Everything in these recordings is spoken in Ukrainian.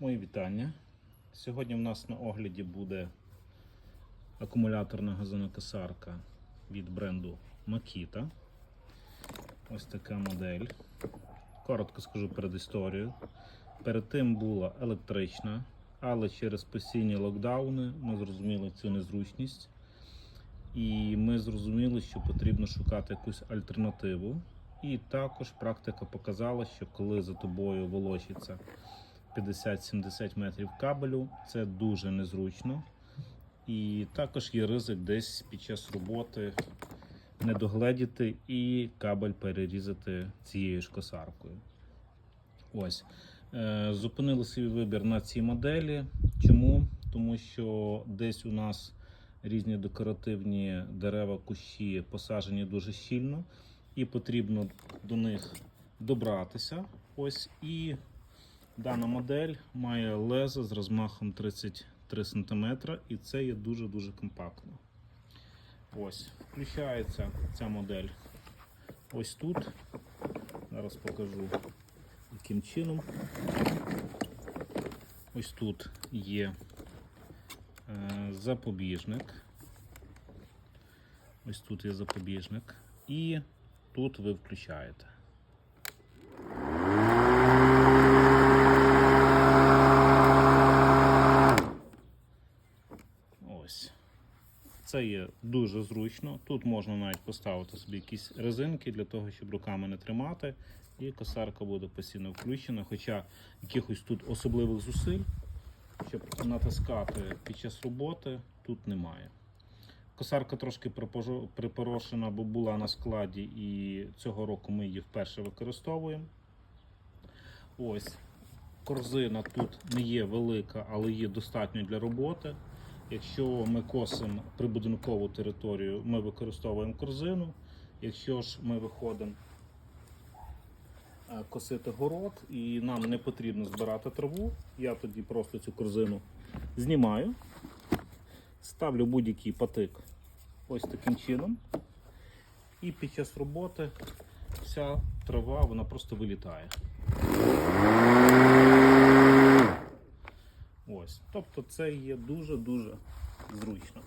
Мої вітання. Сьогодні в нас на огляді буде акумуляторна газонокосарка від бренду Makita. Ось така модель. Коротко скажу перед історією. Перед тим була електрична, але через постійні локдауни ми зрозуміли цю незручність. І ми зрозуміли, що потрібно шукати якусь альтернативу. І також практика показала, що коли за тобою волочиться 50-70 метрів кабелю, це дуже незручно. І також є ризик десь під час роботи не догледіти і кабель перерізати цією ж косаркою. Ось. Е, Зупинили свій вибір на цій моделі. Чому? Тому що десь у нас різні декоративні дерева, кущі посаджені дуже щільно, і потрібно до них добратися. Ось і дана модель має лезо з розмахом 33 см, і це є дуже-дуже компактно. Ось, включається ця модель ось тут. Зараз покажу, яким чином. Ось тут є е, запобіжник. Ось тут є запобіжник. І тут ви включаєте. Ось. Це є дуже зручно. Тут можна навіть поставити собі якісь резинки для того, щоб руками не тримати. І косарка буде постійно включена. Хоча якихось тут особливих зусиль, щоб натискати під час роботи, тут немає. Косарка трошки припорошена, бо була на складі, і цього року ми її вперше використовуємо. Ось. Корзина тут не є велика, але є достатньо для роботи. Якщо ми косимо прибудинкову територію, ми використовуємо корзину. Якщо ж ми виходимо е, косити город і нам не потрібно збирати траву, я тоді просто цю корзину знімаю, ставлю будь-який патик ось таким чином. І під час роботи вся трава вона просто вилітає. Ось. Тобто це є дуже-дуже зручно.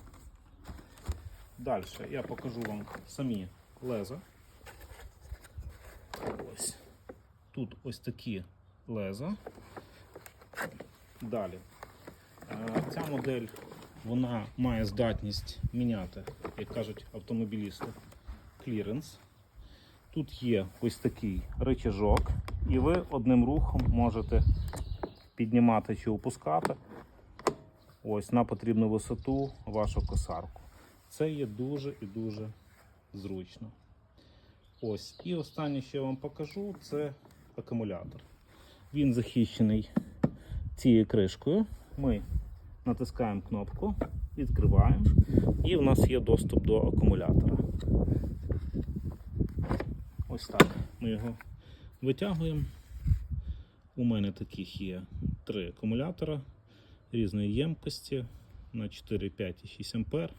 Далі я покажу вам самі леза. Ось. Тут ось такі леза. Далі. Е, Ця модель вона має здатність міняти, як кажуть автомобілісти, кліренс. Тут є ось такий рычажок, і ви одним рухом можете піднімати чи опускати ось на потрібну висоту вашу косарку. Це є дуже і дуже зручно. Ось. І останнє, що я вам покажу, це акумулятор. Він захищений цією кришкою. Ми натискаємо кнопку, відкриваємо, і в нас є доступ до акумулятора. Ось так. Ми його витягуємо. У мене таких є три акумулятора різної ємкості на 4, 5 і 6 ампер.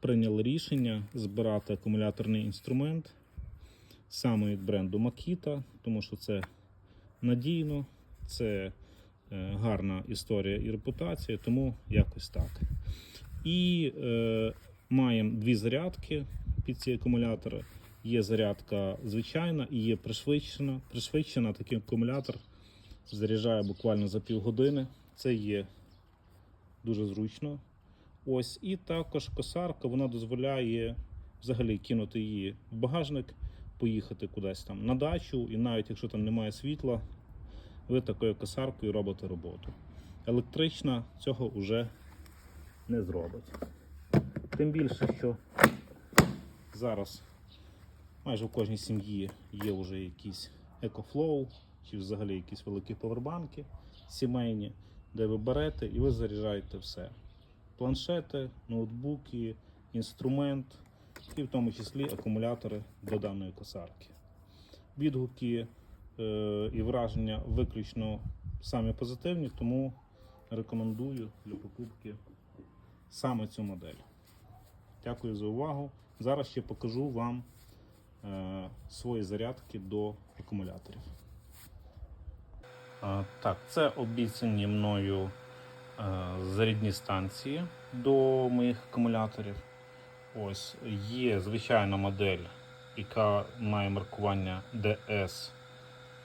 Прийняли рішення збирати акумуляторний інструмент саме від бренду Makita, тому що це надійно, це е, гарна історія і репутація, тому якось так. І е, маємо дві зарядки під ці акумулятори. Є зарядка звичайна і є пришвидшена. Пришвидшена такий акумулятор заряджає буквально за півгодини. Це є дуже зручно. Ось, і також косарка вона дозволяє взагалі кинути її в багажник, поїхати кудись там на дачу, і навіть якщо там немає світла, ви такою косаркою робите роботу. Електрична цього вже не зробить. Тим більше, що зараз майже в кожній сім'ї є вже якісь екофлоу чи взагалі якісь великі повербанки сімейні, де ви берете і ви заряджаєте все. Планшети, ноутбуки, інструмент і в тому числі акумулятори до даної косарки. Відгуки е, і враження виключно самі позитивні, тому рекомендую для покупки саме цю модель. Дякую за увагу. Зараз ще покажу вам е, свої зарядки до акумуляторів. Так, це обіцяні мною е, зарядні станції до моїх акумуляторів. Ось є звичайна модель, яка має маркування DS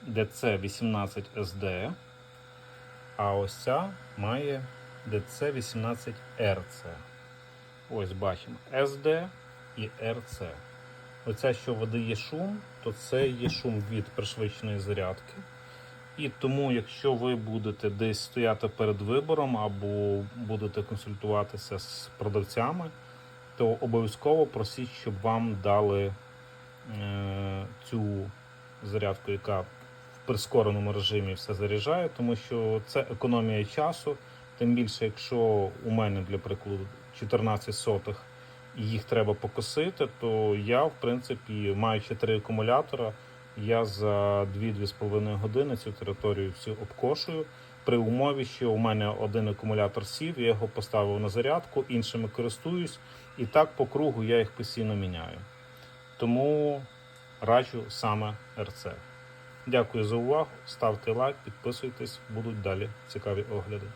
DC18SD. А ось ця має DC18RC. Ось бачимо SD і RC. Оця, що видає шум, то це є шум від пришвидшеної зарядки. І тому, якщо ви будете десь стояти перед вибором або будете консультуватися з продавцями, то обов'язково просіть, щоб вам дали е, цю зарядку, яка в прискореному режимі все заряджає, тому що це економія часу. Тим більше, якщо у мене, для прикладу, 14 сотих і їх треба покосити, то я, в принципі, маючи три акумулятора, я за 2-2,5 години цю територію всю обкошую. При умові, що у мене один акумулятор сів, я його поставив на зарядку, іншими користуюсь, і так по кругу я їх постійно міняю. Тому раджу саме РЦ. Дякую за увагу. Ставте лайк, підписуйтесь, будуть далі цікаві огляди.